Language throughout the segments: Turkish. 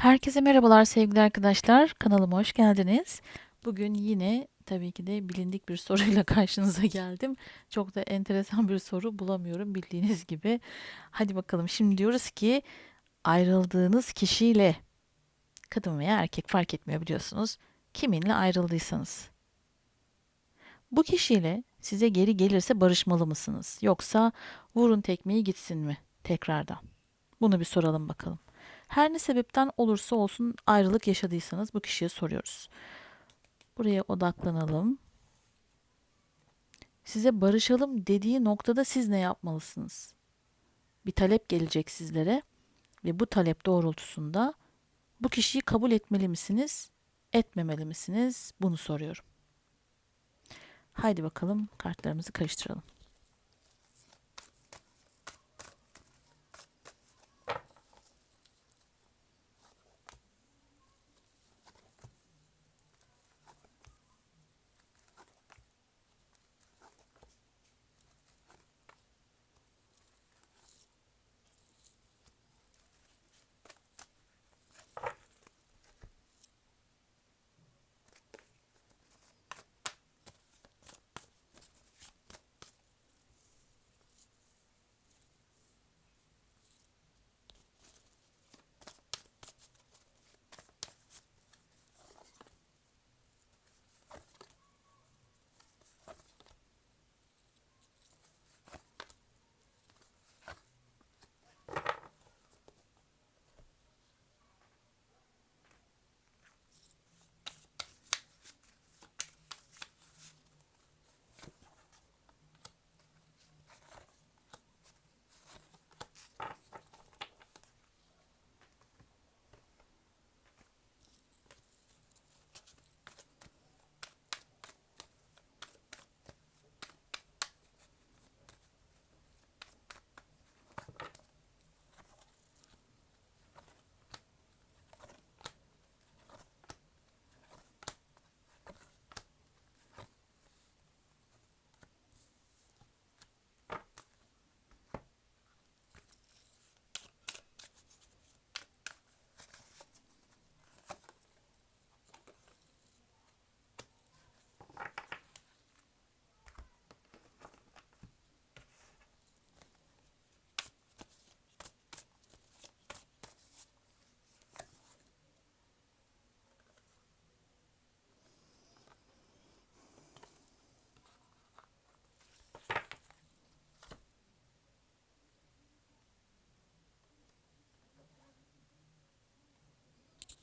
Herkese merhabalar sevgili arkadaşlar. Kanalıma hoş geldiniz. Bugün yine tabii ki de bilindik bir soruyla karşınıza geldim. Çok da enteresan bir soru bulamıyorum bildiğiniz gibi. Hadi bakalım şimdi diyoruz ki ayrıldığınız kişiyle kadın veya erkek fark etmiyor biliyorsunuz. Kiminle ayrıldıysanız. Bu kişiyle size geri gelirse barışmalı mısınız? Yoksa vurun tekmeyi gitsin mi tekrardan? Bunu bir soralım bakalım. Her ne sebepten olursa olsun ayrılık yaşadıysanız bu kişiye soruyoruz. Buraya odaklanalım. Size barışalım dediği noktada siz ne yapmalısınız? Bir talep gelecek sizlere ve bu talep doğrultusunda bu kişiyi kabul etmeli misiniz, etmemeli misiniz? Bunu soruyorum. Haydi bakalım kartlarımızı karıştıralım.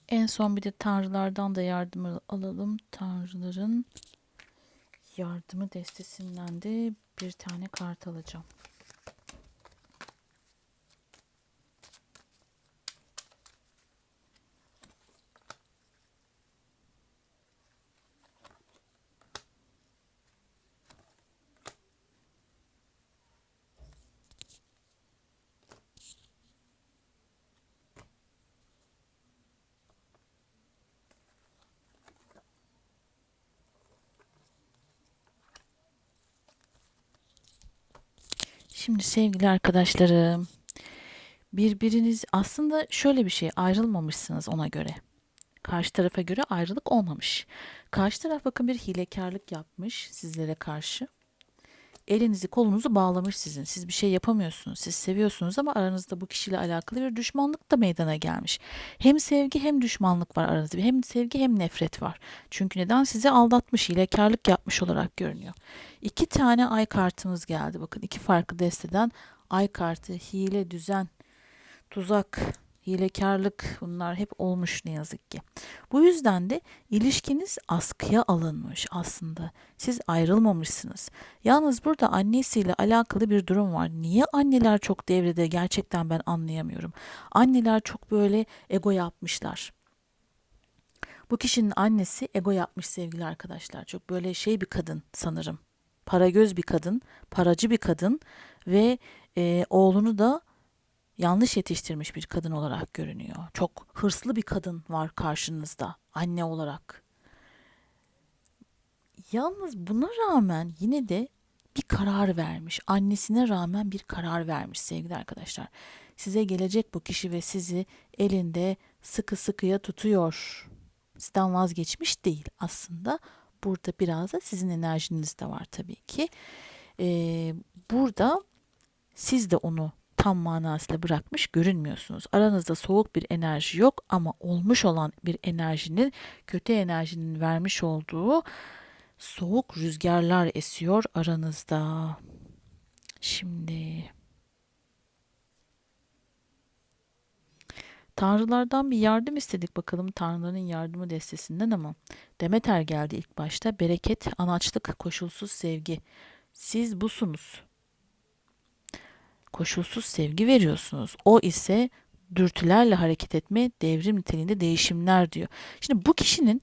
En son bir de tanrılardan da yardım alalım. Tanrıların yardımı destesinden de bir tane kart alacağım. Şimdi sevgili arkadaşlarım, birbiriniz aslında şöyle bir şey ayrılmamışsınız ona göre. Karşı tarafa göre ayrılık olmamış. Karşı taraf bakın bir hilekarlık yapmış sizlere karşı. Elinizi kolunuzu bağlamış sizin. Siz bir şey yapamıyorsunuz. Siz seviyorsunuz ama aranızda bu kişiyle alakalı bir düşmanlık da meydana gelmiş. Hem sevgi hem düşmanlık var aranızda. Hem sevgi hem nefret var. Çünkü neden? Sizi aldatmış, hilekarlık yapmış olarak görünüyor. İki tane ay kartımız geldi. Bakın iki farklı desteden ay kartı, hile, düzen, tuzak, hilekarlık bunlar hep olmuş ne yazık ki. Bu yüzden de ilişkiniz askıya alınmış aslında. Siz ayrılmamışsınız. Yalnız burada annesiyle alakalı bir durum var. Niye anneler çok devrede gerçekten ben anlayamıyorum. Anneler çok böyle ego yapmışlar. Bu kişinin annesi ego yapmış sevgili arkadaşlar. Çok böyle şey bir kadın sanırım. Para göz bir kadın, paracı bir kadın ve e, oğlunu da yanlış yetiştirmiş bir kadın olarak görünüyor. Çok hırslı bir kadın var karşınızda anne olarak. Yalnız buna rağmen yine de bir karar vermiş. Annesine rağmen bir karar vermiş sevgili arkadaşlar. Size gelecek bu kişi ve sizi elinde sıkı sıkıya tutuyor. Sizden vazgeçmiş değil aslında. Burada biraz da sizin enerjiniz de var tabii ki. Ee, burada siz de onu tam manasıyla bırakmış görünmüyorsunuz. Aranızda soğuk bir enerji yok ama olmuş olan bir enerjinin, kötü enerjinin vermiş olduğu soğuk rüzgarlar esiyor aranızda. Şimdi Tanrılardan bir yardım istedik bakalım Tanrıların yardımı destesinden ama Demeter geldi ilk başta. Bereket, anaçlık, koşulsuz sevgi. Siz busunuz. Koşulsuz sevgi veriyorsunuz. O ise dürtülerle hareket etme, devrim niteliğinde değişimler diyor. Şimdi bu kişinin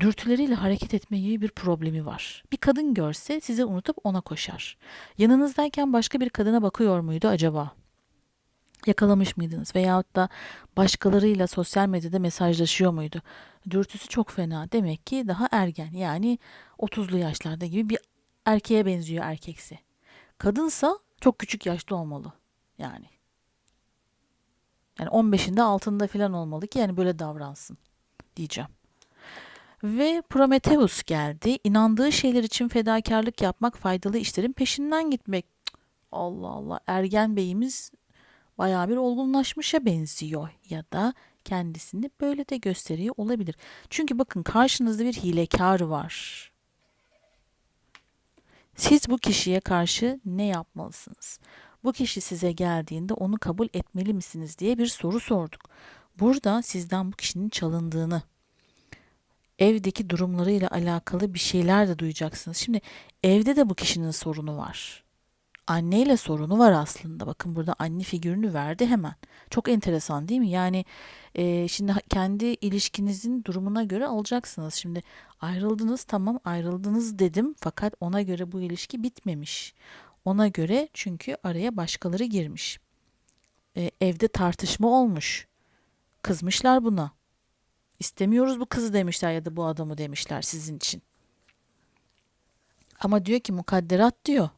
dürtüleriyle hareket etme gibi bir problemi var. Bir kadın görse size unutup ona koşar. Yanınızdayken başka bir kadına bakıyor muydu acaba? Yakalamış mıydınız? Veyahut da başkalarıyla sosyal medyada mesajlaşıyor muydu? Dürtüsü çok fena. Demek ki daha ergen yani 30'lu yaşlarda gibi bir erkeğe benziyor erkeksi. Kadınsa çok küçük yaşta olmalı. Yani. Yani 15'inde altında falan olmalı ki yani böyle davransın diyeceğim. Ve Prometheus geldi. İnandığı şeyler için fedakarlık yapmak, faydalı işlerin peşinden gitmek. Allah Allah. Ergen beyimiz bayağı bir olgunlaşmışa benziyor ya da kendisini böyle de gösteriyor olabilir. Çünkü bakın karşınızda bir hilekar var. Siz bu kişiye karşı ne yapmalısınız? Bu kişi size geldiğinde onu kabul etmeli misiniz diye bir soru sorduk. Burada sizden bu kişinin çalındığını, evdeki durumlarıyla alakalı bir şeyler de duyacaksınız. Şimdi evde de bu kişinin sorunu var. Anneyle sorunu var aslında. Bakın burada anne figürünü verdi hemen. Çok enteresan değil mi? Yani e, şimdi kendi ilişkinizin durumuna göre alacaksınız. Şimdi ayrıldınız tamam ayrıldınız dedim fakat ona göre bu ilişki bitmemiş. Ona göre çünkü araya başkaları girmiş. E, evde tartışma olmuş. Kızmışlar buna. İstemiyoruz bu kızı demişler ya da bu adamı demişler sizin için. Ama diyor ki mukadderat diyor.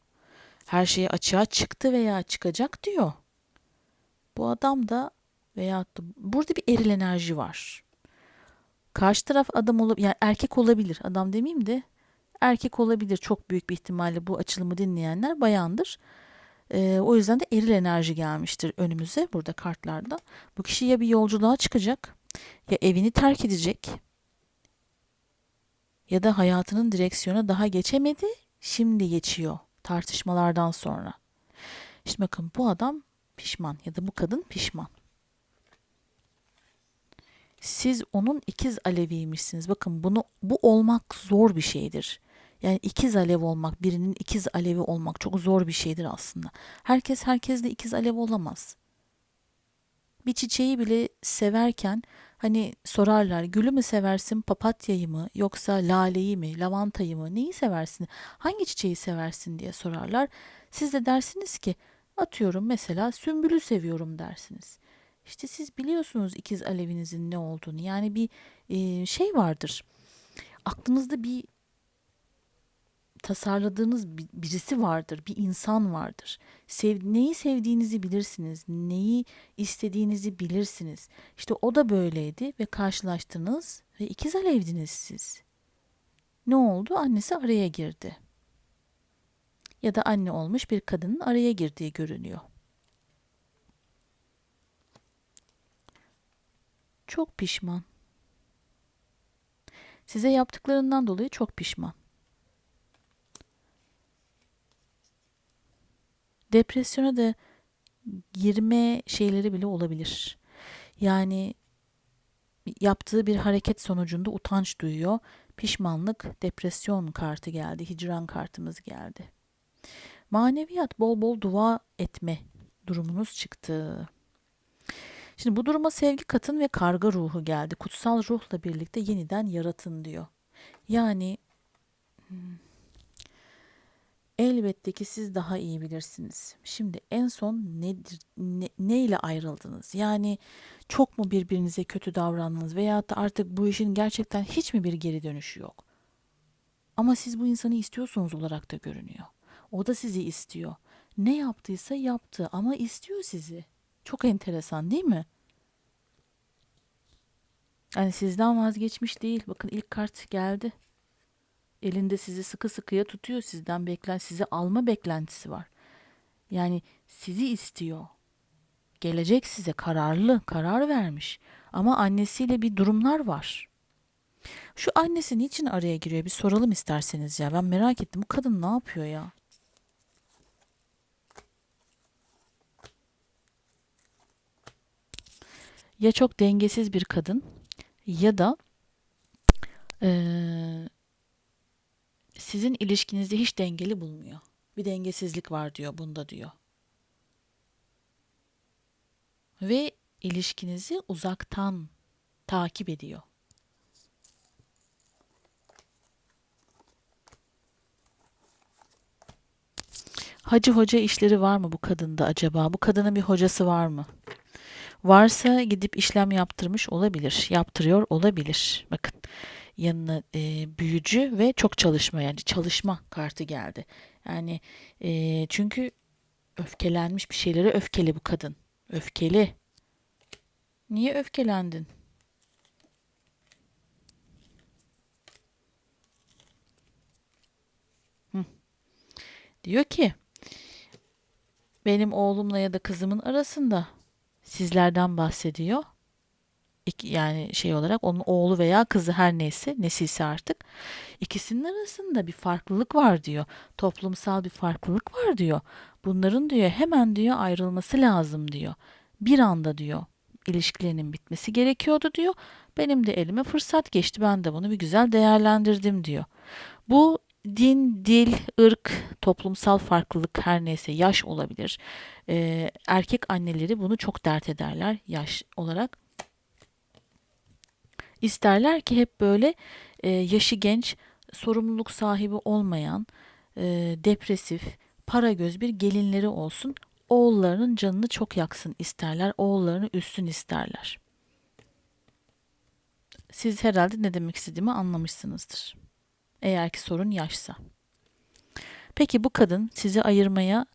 Her şey açığa çıktı veya çıkacak diyor. Bu adam da veya da burada bir eril enerji var. Karşı taraf adam olabilir, yani erkek olabilir. Adam demeyeyim de erkek olabilir. Çok büyük bir ihtimalle bu açılımı dinleyenler bayandır. Ee, o yüzden de eril enerji gelmiştir önümüze burada kartlarda. Bu kişi ya bir yolculuğa çıkacak ya evini terk edecek ya da hayatının direksiyona daha geçemedi, şimdi geçiyor tartışmalardan sonra. Şimdi bakın bu adam pişman ya da bu kadın pişman. Siz onun ikiz aleviymişsiniz. Bakın bunu bu olmak zor bir şeydir. Yani ikiz alev olmak, birinin ikiz alevi olmak çok zor bir şeydir aslında. Herkes herkesle ikiz alev olamaz. Bir çiçeği bile severken hani sorarlar gülü mü seversin papatyayı mı yoksa laleyi mi lavantayı mı neyi seversin hangi çiçeği seversin diye sorarlar. Siz de dersiniz ki atıyorum mesela sümbülü seviyorum dersiniz. İşte siz biliyorsunuz ikiz alevinizin ne olduğunu yani bir şey vardır aklınızda bir tasarladığınız birisi vardır, bir insan vardır. Sev, neyi sevdiğinizi bilirsiniz, neyi istediğinizi bilirsiniz. İşte o da böyleydi ve karşılaştınız ve ikiz alevdiniz siz. Ne oldu? Annesi araya girdi. Ya da anne olmuş bir kadının araya girdiği görünüyor. Çok pişman. Size yaptıklarından dolayı çok pişman. Depresyona da girme şeyleri bile olabilir. Yani yaptığı bir hareket sonucunda utanç duyuyor. Pişmanlık, depresyon kartı geldi, hicran kartımız geldi. Maneviyat bol bol dua etme durumunuz çıktı. Şimdi bu duruma sevgi katın ve karga ruhu geldi. Kutsal ruhla birlikte yeniden yaratın diyor. Yani hmm, Elbette ki siz daha iyi bilirsiniz. Şimdi en son nedir, ne, ne ile ayrıldınız? Yani çok mu birbirinize kötü davrandınız veya da artık bu işin gerçekten hiç mi bir geri dönüşü yok? Ama siz bu insanı istiyorsunuz olarak da görünüyor. O da sizi istiyor. Ne yaptıysa yaptı ama istiyor sizi. Çok enteresan değil mi? Yani sizden vazgeçmiş değil. Bakın ilk kart geldi. Elinde sizi sıkı sıkıya tutuyor. Sizden beklen, sizi alma beklentisi var. Yani sizi istiyor. Gelecek size kararlı, karar vermiş. Ama annesiyle bir durumlar var. Şu annesi niçin araya giriyor? Bir soralım isterseniz ya. Ben merak ettim. Bu kadın ne yapıyor ya? Ya çok dengesiz bir kadın ya da eee, sizin ilişkinizde hiç dengeli bulmuyor. Bir dengesizlik var diyor bunda diyor. Ve ilişkinizi uzaktan takip ediyor. Hacı hoca işleri var mı bu kadında acaba? Bu kadının bir hocası var mı? Varsa gidip işlem yaptırmış olabilir. Yaptırıyor olabilir. Bakın yanına e, büyücü ve çok çalışma yani çalışma kartı geldi. Yani e, çünkü öfkelenmiş bir şeylere öfkeli bu kadın. Öfkeli. Niye öfkelendin? Hı. Diyor ki benim oğlumla ya da kızımın arasında sizlerden bahsediyor. Yani şey olarak onun oğlu veya kızı her neyse nesiyse artık ikisinin arasında bir farklılık var diyor. Toplumsal bir farklılık var diyor. Bunların diyor hemen diyor ayrılması lazım diyor. Bir anda diyor ilişkilerinin bitmesi gerekiyordu diyor. Benim de elime fırsat geçti. Ben de bunu bir güzel değerlendirdim diyor. Bu din, dil, ırk, toplumsal farklılık her neyse yaş olabilir. Ee, erkek anneleri bunu çok dert ederler yaş olarak. İsterler ki hep böyle e, yaşı genç, sorumluluk sahibi olmayan, e, depresif, para göz bir gelinleri olsun. Oğullarının canını çok yaksın isterler, oğullarını üstün isterler. Siz herhalde ne demek istediğimi anlamışsınızdır. Eğer ki sorun yaşsa. Peki bu kadın sizi ayırmaya,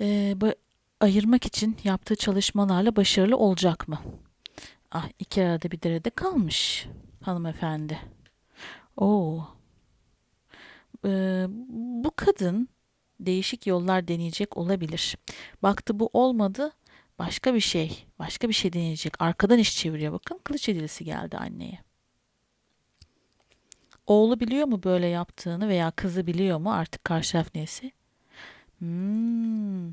e, ayırmak için yaptığı çalışmalarla başarılı olacak mı? Ah iki arada bir derede kalmış hanımefendi. Oo. Ee, bu kadın değişik yollar deneyecek olabilir. Baktı bu olmadı. Başka bir şey, başka bir şey deneyecek. Arkadan iş çeviriyor. Bakın kılıç hediyesi geldi anneye. Oğlu biliyor mu böyle yaptığını veya kızı biliyor mu artık karşı taraf neyse? Hmm.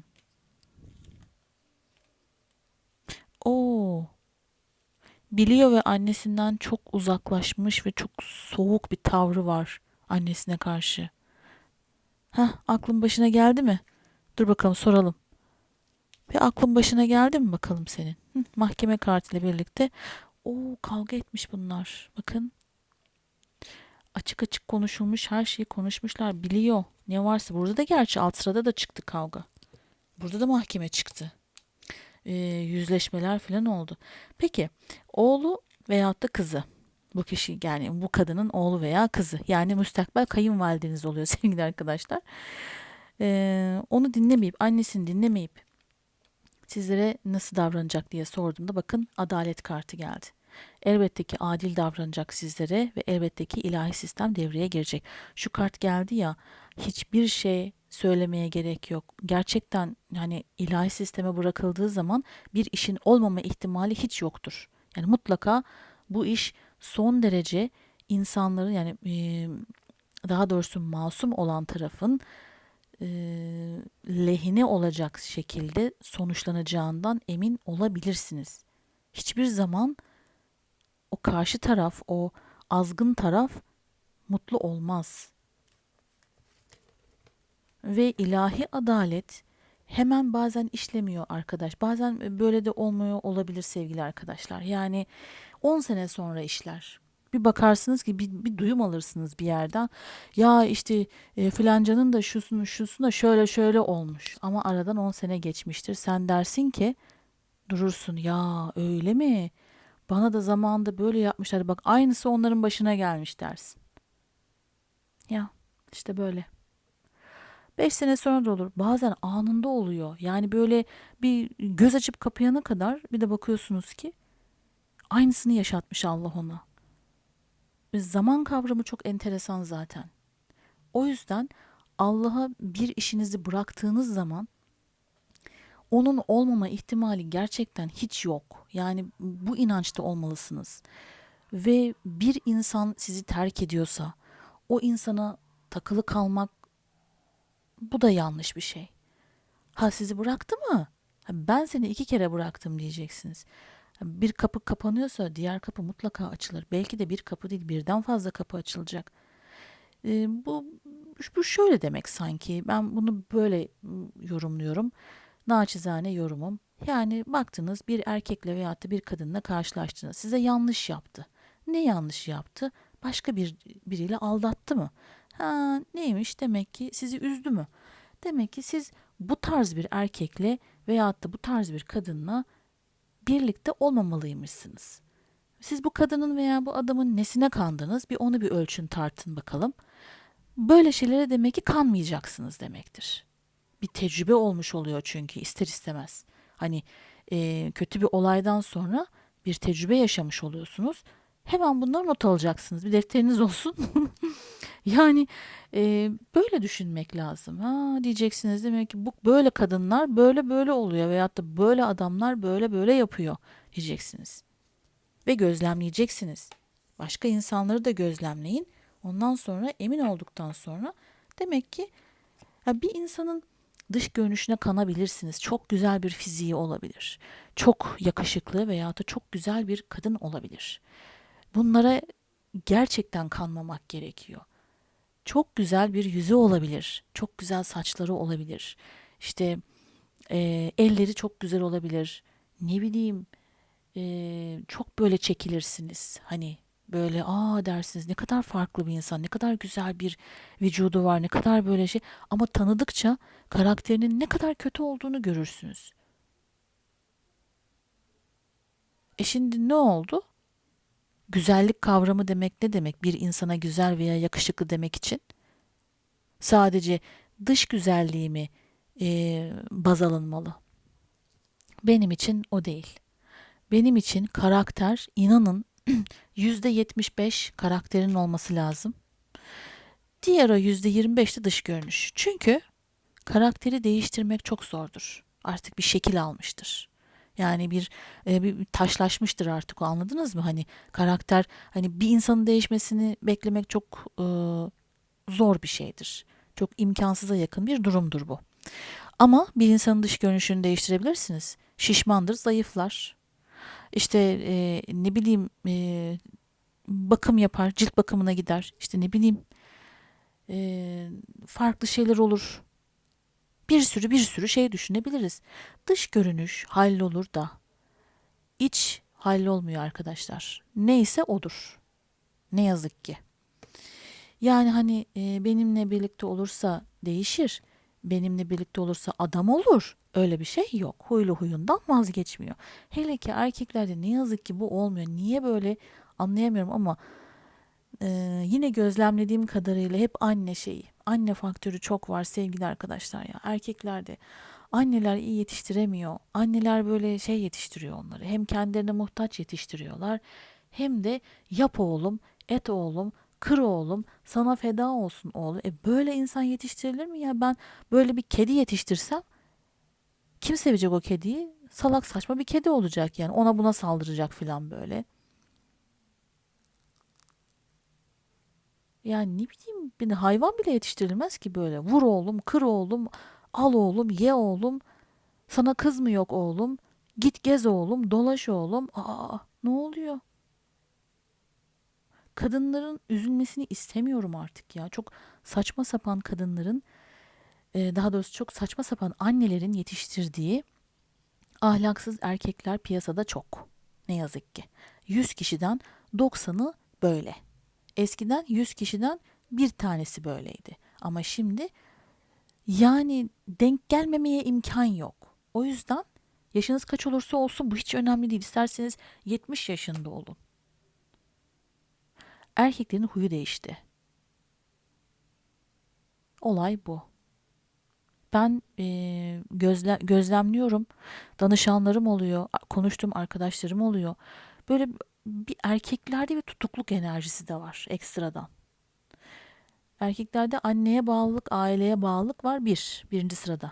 Oo. Biliyor ve annesinden çok uzaklaşmış ve çok soğuk bir tavrı var annesine karşı. Heh, aklın başına geldi mi? Dur bakalım soralım. Bir aklın başına geldi mi bakalım senin? Hı, mahkeme kartıyla birlikte. Oo kavga etmiş bunlar. Bakın açık açık konuşulmuş her şeyi konuşmuşlar. Biliyor ne varsa. Burada da gerçi alt sırada da çıktı kavga. Burada da mahkeme çıktı. Ee, yüzleşmeler falan oldu. Peki oğlu veyahut da kızı. Bu kişi yani bu kadının oğlu veya kızı. Yani müstakbel kayınvalideniz oluyor sevgili arkadaşlar. Ee, onu dinlemeyip annesini dinlemeyip sizlere nasıl davranacak diye sorduğumda bakın adalet kartı geldi. Elbette ki adil davranacak sizlere ve elbette ki ilahi sistem devreye girecek. Şu kart geldi ya hiçbir şey söylemeye gerek yok. Gerçekten hani ilahi sisteme bırakıldığı zaman bir işin olmama ihtimali hiç yoktur. Yani mutlaka bu iş son derece insanların yani daha doğrusu masum olan tarafın lehine olacak şekilde sonuçlanacağından emin olabilirsiniz. Hiçbir zaman o karşı taraf, o azgın taraf mutlu olmaz. Ve ilahi adalet hemen bazen işlemiyor arkadaş. Bazen böyle de olmuyor olabilir sevgili arkadaşlar. Yani 10 sene sonra işler. Bir bakarsınız ki bir, bir duyum alırsınız bir yerden. Ya işte e, filancanın da şusunu da şöyle şöyle olmuş. Ama aradan 10 sene geçmiştir. Sen dersin ki durursun ya öyle mi? Bana da zamanında böyle yapmışlar. Bak aynısı onların başına gelmiş dersin. Ya işte böyle. 5 sene sonra da olur. Bazen anında oluyor. Yani böyle bir göz açıp kapayana kadar bir de bakıyorsunuz ki aynısını yaşatmış Allah ona. Zaman kavramı çok enteresan zaten. O yüzden Allah'a bir işinizi bıraktığınız zaman onun olmama ihtimali gerçekten hiç yok. Yani bu inançta olmalısınız. Ve bir insan sizi terk ediyorsa o insana takılı kalmak bu da yanlış bir şey. Ha sizi bıraktı mı? Ben seni iki kere bıraktım diyeceksiniz. Bir kapı kapanıyorsa diğer kapı mutlaka açılır. Belki de bir kapı değil birden fazla kapı açılacak. Ee, bu bu şöyle demek sanki. Ben bunu böyle mm, yorumluyorum. Naçizane yorumum. Yani baktınız bir erkekle veyahut da bir kadınla karşılaştınız. Size yanlış yaptı. Ne yanlış yaptı? Başka bir biriyle aldattı mı? Ha, neymiş? Demek ki sizi üzdü mü? Demek ki siz bu tarz bir erkekle veyahut da bu tarz bir kadınla birlikte olmamalıymışsınız. Siz bu kadının veya bu adamın nesine kandınız? Bir onu bir ölçün tartın bakalım. Böyle şeylere demek ki kanmayacaksınız demektir. Bir tecrübe olmuş oluyor çünkü ister istemez. Hani e, kötü bir olaydan sonra bir tecrübe yaşamış oluyorsunuz. Hemen bunları not alacaksınız. Bir defteriniz olsun. yani e, böyle düşünmek lazım. Ha diyeceksiniz demek ki bu böyle kadınlar böyle böyle oluyor veyahut da böyle adamlar böyle böyle yapıyor diyeceksiniz. Ve gözlemleyeceksiniz. Başka insanları da gözlemleyin. Ondan sonra emin olduktan sonra demek ki ya bir insanın dış görünüşüne kanabilirsiniz. Çok güzel bir fiziği olabilir. Çok yakışıklı veya da çok güzel bir kadın olabilir. Bunlara gerçekten kanmamak gerekiyor. Çok güzel bir yüzü olabilir. Çok güzel saçları olabilir. İşte e, elleri çok güzel olabilir. Ne bileyim e, çok böyle çekilirsiniz. Hani böyle aa dersiniz ne kadar farklı bir insan, ne kadar güzel bir vücudu var, ne kadar böyle şey. Ama tanıdıkça karakterinin ne kadar kötü olduğunu görürsünüz. E şimdi ne oldu? Güzellik kavramı demek ne demek? Bir insana güzel veya yakışıklı demek için sadece dış güzelliği mi e, baz alınmalı? Benim için o değil. Benim için karakter, inanın %75 karakterin olması lazım. Diğer o %25 de dış görünüş. Çünkü karakteri değiştirmek çok zordur. Artık bir şekil almıştır. Yani bir, e, bir taşlaşmıştır artık o anladınız mı? Hani karakter hani bir insanın değişmesini beklemek çok e, zor bir şeydir. Çok imkansıza yakın bir durumdur bu. Ama bir insanın dış görünüşünü değiştirebilirsiniz. Şişmandır, zayıflar. İşte e, ne bileyim e, bakım yapar, cilt bakımına gider. İşte ne bileyim e, farklı şeyler olur. Bir sürü bir sürü şey düşünebiliriz. Dış görünüş hallolur da iç hallolmuyor arkadaşlar. Neyse odur. Ne yazık ki. Yani hani e, benimle birlikte olursa değişir. Benimle birlikte olursa adam olur. Öyle bir şey yok. Huylu huyundan vazgeçmiyor. Hele ki erkeklerde ne yazık ki bu olmuyor. Niye böyle anlayamıyorum ama e, yine gözlemlediğim kadarıyla hep anne şeyi. Anne faktörü çok var sevgili arkadaşlar ya. Erkeklerde anneler iyi yetiştiremiyor. Anneler böyle şey yetiştiriyor onları. Hem kendilerine muhtaç yetiştiriyorlar. Hem de yap oğlum, et oğlum, kır oğlum, sana feda olsun oğlum. E böyle insan yetiştirilir mi ya? Ben böyle bir kedi yetiştirsem kim sevecek o kediyi? Salak saçma bir kedi olacak yani. Ona buna saldıracak falan böyle. Yani ne bileyim bir hayvan bile yetiştirilmez ki böyle. Vur oğlum, kır oğlum, al oğlum, ye oğlum. Sana kız mı yok oğlum? Git gez oğlum, dolaş oğlum. Aa, ne oluyor? Kadınların üzülmesini istemiyorum artık ya. Çok saçma sapan kadınların, e, daha doğrusu çok saçma sapan annelerin yetiştirdiği ahlaksız erkekler piyasada çok. Ne yazık ki. 100 kişiden 90'ı böyle. Eskiden 100 kişiden bir tanesi böyleydi. Ama şimdi yani denk gelmemeye imkan yok. O yüzden yaşınız kaç olursa olsun bu hiç önemli değil. İsterseniz 70 yaşında olun. Erkeklerin huyu değişti. Olay bu. ben e, gözle, gözlemliyorum. Danışanlarım oluyor, konuştuğum arkadaşlarım oluyor. Böyle bir erkeklerde bir tutukluk enerjisi de var ekstradan. Erkeklerde anneye bağlılık, aileye bağlılık var bir, birinci sırada.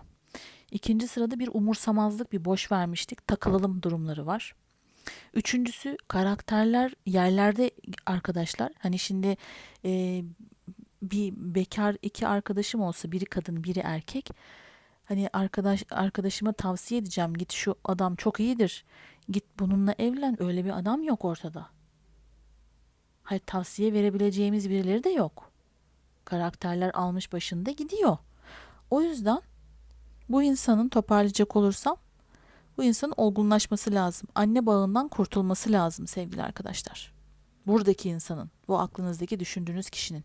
İkinci sırada bir umursamazlık, bir boş vermişlik, takılalım durumları var. Üçüncüsü karakterler yerlerde arkadaşlar. Hani şimdi e, bir bekar iki arkadaşım olsa biri kadın biri erkek. Hani arkadaş arkadaşıma tavsiye edeceğim git şu adam çok iyidir. Git bununla evlen öyle bir adam yok ortada. Hayır tavsiye verebileceğimiz birileri de yok. Karakterler almış başında gidiyor. O yüzden bu insanın toparlayacak olursam bu insanın olgunlaşması lazım. Anne bağından kurtulması lazım sevgili arkadaşlar. Buradaki insanın, bu aklınızdaki düşündüğünüz kişinin.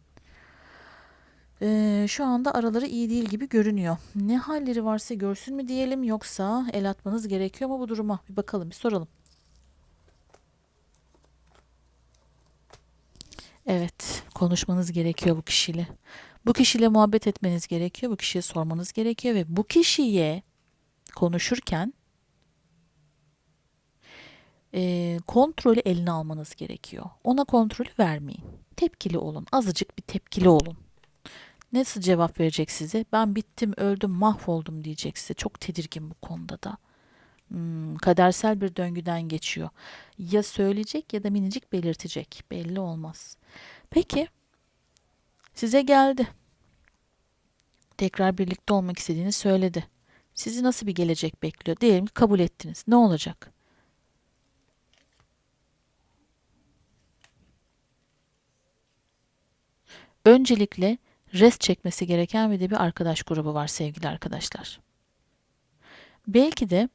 Ee, şu anda araları iyi değil gibi görünüyor. Ne halleri varsa görsün mü diyelim yoksa el atmanız gerekiyor mu bu duruma? Bir bakalım, bir soralım. Evet, konuşmanız gerekiyor bu kişiyle. Bu kişiyle muhabbet etmeniz gerekiyor, bu kişiye sormanız gerekiyor ve bu kişiye konuşurken e, kontrolü eline almanız gerekiyor. Ona kontrolü vermeyin. Tepkili olun, azıcık bir tepkili olun. Nasıl cevap verecek size? Ben bittim, öldüm, mahvoldum diyecek size. Çok tedirgin bu konuda da. Hmm, kadersel bir döngüden geçiyor. Ya söyleyecek ya da minicik belirtecek. Belli olmaz. Peki, size geldi. Tekrar birlikte olmak istediğini söyledi. Sizi nasıl bir gelecek bekliyor? Diyelim ki kabul ettiniz. Ne olacak? Öncelikle rest çekmesi gereken bir de bir arkadaş grubu var sevgili arkadaşlar. Belki de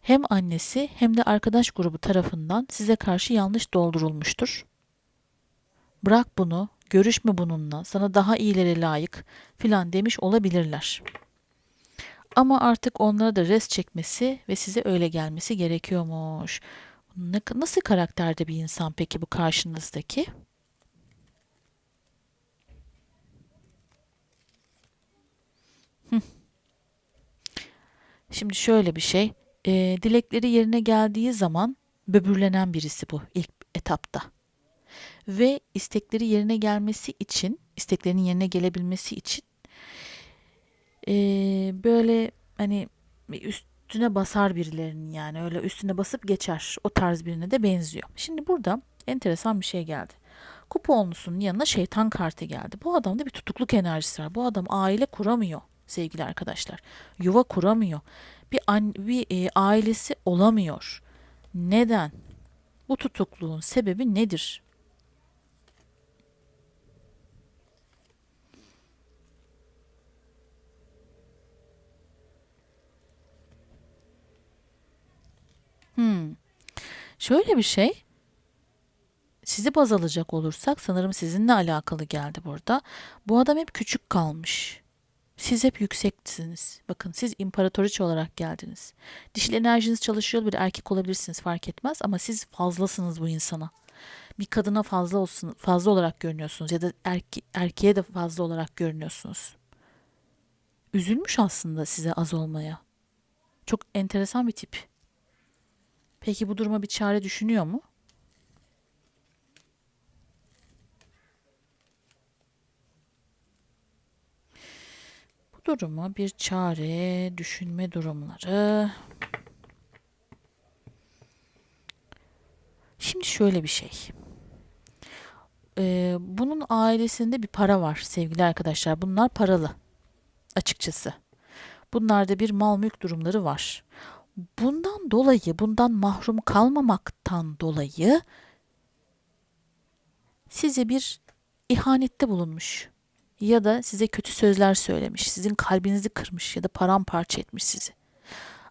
hem annesi hem de arkadaş grubu tarafından size karşı yanlış doldurulmuştur. Bırak bunu, görüşme bununla, sana daha iyileri layık filan demiş olabilirler. Ama artık onlara da rest çekmesi ve size öyle gelmesi gerekiyormuş. Nasıl karakterde bir insan peki bu karşınızdaki? Şimdi şöyle bir şey, e, dilekleri yerine geldiği zaman böbürlenen birisi bu ilk etapta. Ve istekleri yerine gelmesi için, isteklerinin yerine gelebilmesi için e, böyle hani üstüne basar birilerinin yani öyle üstüne basıp geçer. O tarz birine de benziyor. Şimdi burada enteresan bir şey geldi. Kupa onlusunun yanına şeytan kartı geldi. Bu adamda bir tutukluk enerjisi var. Bu adam aile kuramıyor sevgili arkadaşlar. Yuva kuramıyor. Bir, bir e, ailesi olamıyor. Neden? Bu tutukluğun sebebi nedir? Hmm. Şöyle bir şey. Sizi baz alacak olursak sanırım sizinle alakalı geldi burada. Bu adam hep küçük kalmış. Siz hep yükseksiniz. Bakın siz imparatoriçe olarak geldiniz. Dişil enerjiniz çalışıyor bir erkek olabilirsiniz fark etmez ama siz fazlasınız bu insana. Bir kadına fazla olsun fazla olarak görünüyorsunuz ya da erke, erkeğe de fazla olarak görünüyorsunuz. Üzülmüş aslında size az olmaya. Çok enteresan bir tip. Peki bu duruma bir çare düşünüyor mu? Bu duruma bir çare düşünme durumları. Şimdi şöyle bir şey. Ee, bunun ailesinde bir para var sevgili arkadaşlar. Bunlar paralı açıkçası. Bunlarda bir mal mülk durumları var. Bundan dolayı, bundan mahrum kalmamaktan dolayı size bir ihanette bulunmuş ya da size kötü sözler söylemiş, sizin kalbinizi kırmış ya da paramparça etmiş sizi.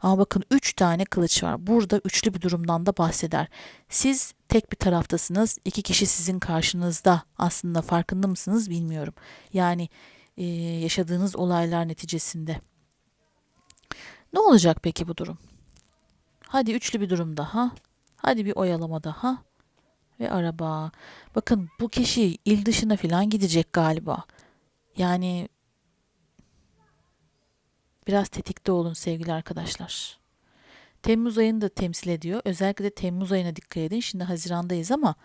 Ama bakın üç tane kılıç var. Burada üçlü bir durumdan da bahseder. Siz tek bir taraftasınız. iki kişi sizin karşınızda. Aslında farkında mısınız bilmiyorum. Yani e, yaşadığınız olaylar neticesinde. Ne olacak peki bu durum? Hadi üçlü bir durum daha. Hadi bir oyalama daha. Ve araba. Bakın bu kişi il dışına falan gidecek galiba. Yani Biraz tetikte olun sevgili arkadaşlar. Temmuz ayını da temsil ediyor. Özellikle de Temmuz ayına dikkat edin. Şimdi Haziran'dayız ama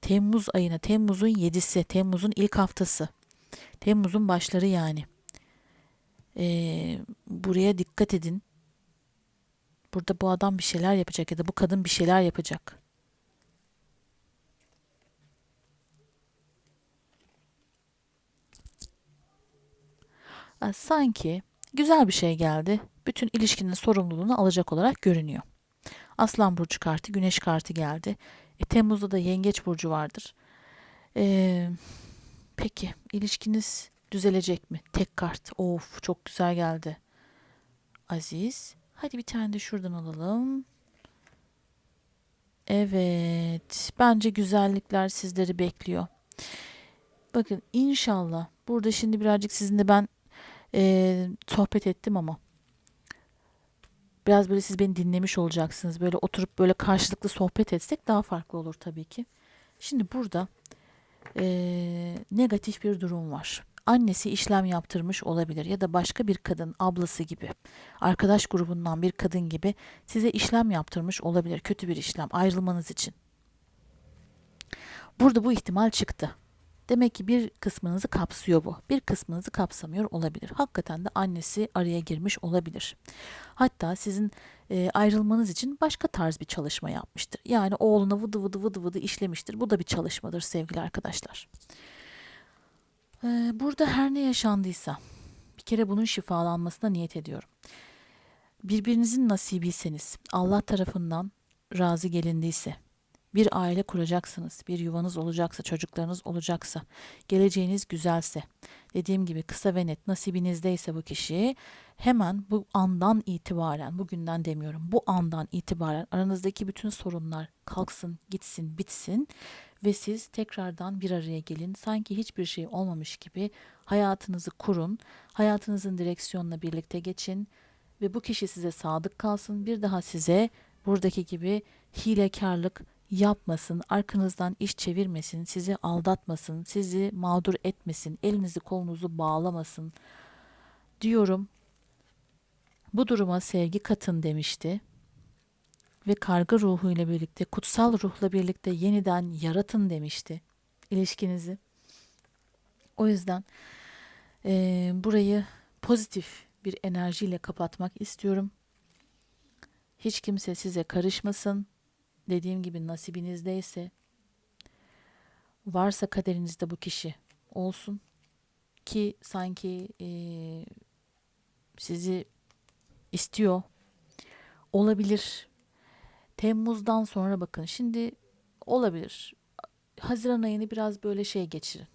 Temmuz ayına, Temmuz'un 7'si, Temmuz'un ilk haftası. Temmuz'un başları yani. Ee, buraya dikkat edin. Burada bu adam bir şeyler yapacak ya da bu kadın bir şeyler yapacak. Sanki güzel bir şey geldi. Bütün ilişkinin sorumluluğunu alacak olarak görünüyor. Aslan burcu kartı, güneş kartı geldi. E, Temmuz'da da yengeç burcu vardır. Ee, peki ilişkiniz düzelecek mi? Tek kart. Of çok güzel geldi. Aziz. Hadi bir tane de şuradan alalım. Evet. Bence güzellikler sizleri bekliyor. Bakın inşallah burada şimdi birazcık sizinle ben eee, sohbet ettim ama biraz böyle siz beni dinlemiş olacaksınız. Böyle oturup böyle karşılıklı sohbet etsek daha farklı olur tabii ki. Şimdi burada eee, negatif bir durum var. Annesi işlem yaptırmış olabilir ya da başka bir kadın ablası gibi arkadaş grubundan bir kadın gibi size işlem yaptırmış olabilir. Kötü bir işlem ayrılmanız için. Burada bu ihtimal çıktı. Demek ki bir kısmınızı kapsıyor bu. Bir kısmınızı kapsamıyor olabilir. Hakikaten de annesi araya girmiş olabilir. Hatta sizin e, ayrılmanız için başka tarz bir çalışma yapmıştır. Yani oğluna vıdı vıdı vıdı vıdı işlemiştir. Bu da bir çalışmadır sevgili arkadaşlar. E, burada her ne yaşandıysa bir kere bunun şifalanmasına niyet ediyorum. Birbirinizin nasibiyseniz, Allah tarafından razı gelindiyse, bir aile kuracaksınız, bir yuvanız olacaksa, çocuklarınız olacaksa, geleceğiniz güzelse, dediğim gibi kısa ve net nasibinizdeyse bu kişi hemen bu andan itibaren, bugünden demiyorum, bu andan itibaren aranızdaki bütün sorunlar kalksın, gitsin, bitsin ve siz tekrardan bir araya gelin. Sanki hiçbir şey olmamış gibi hayatınızı kurun, hayatınızın direksiyonuna birlikte geçin ve bu kişi size sadık kalsın. Bir daha size buradaki gibi hilekarlık yapmasın, arkanızdan iş çevirmesin, sizi aldatmasın, sizi mağdur etmesin, elinizi kolunuzu bağlamasın diyorum. Bu duruma sevgi katın demişti ve karga ruhuyla birlikte, kutsal ruhla birlikte yeniden yaratın demişti ilişkinizi. O yüzden eee, burayı pozitif bir enerjiyle kapatmak istiyorum. Hiç kimse size karışmasın. Dediğim gibi nasibinizdeyse, varsa kaderinizde bu kişi olsun ki sanki eee, sizi istiyor olabilir. Temmuz'dan sonra bakın şimdi olabilir. Haziran ayını biraz böyle şey geçirin.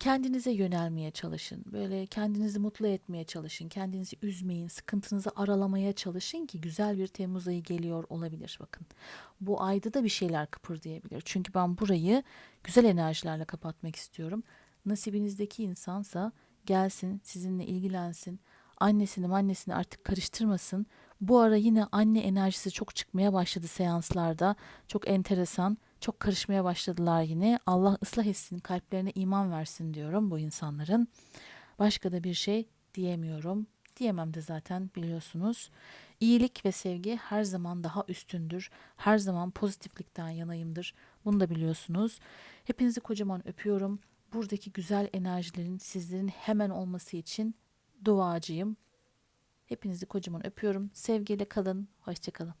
Kendinize yönelmeye çalışın. Böyle kendinizi mutlu etmeye çalışın. Kendinizi üzmeyin. Sıkıntınızı aralamaya çalışın ki güzel bir Temmuz ayı geliyor olabilir. Bakın bu ayda da bir şeyler kıpırdayabilir. Çünkü ben burayı güzel enerjilerle kapatmak istiyorum. Nasibinizdeki insansa gelsin sizinle ilgilensin. Annesini annesini artık karıştırmasın. Bu ara yine anne enerjisi çok çıkmaya başladı seanslarda. Çok enteresan. Çok karışmaya başladılar yine. Allah ıslah etsin, kalplerine iman versin diyorum bu insanların. Başka da bir şey diyemiyorum. Diyemem de zaten biliyorsunuz. İyilik ve sevgi her zaman daha üstündür. Her zaman pozitiflikten yanayımdır. Bunu da biliyorsunuz. Hepinizi kocaman öpüyorum. Buradaki güzel enerjilerin sizlerin hemen olması için duacıyım. Hepinizi kocaman öpüyorum. Sevgiyle kalın. Hoşçakalın.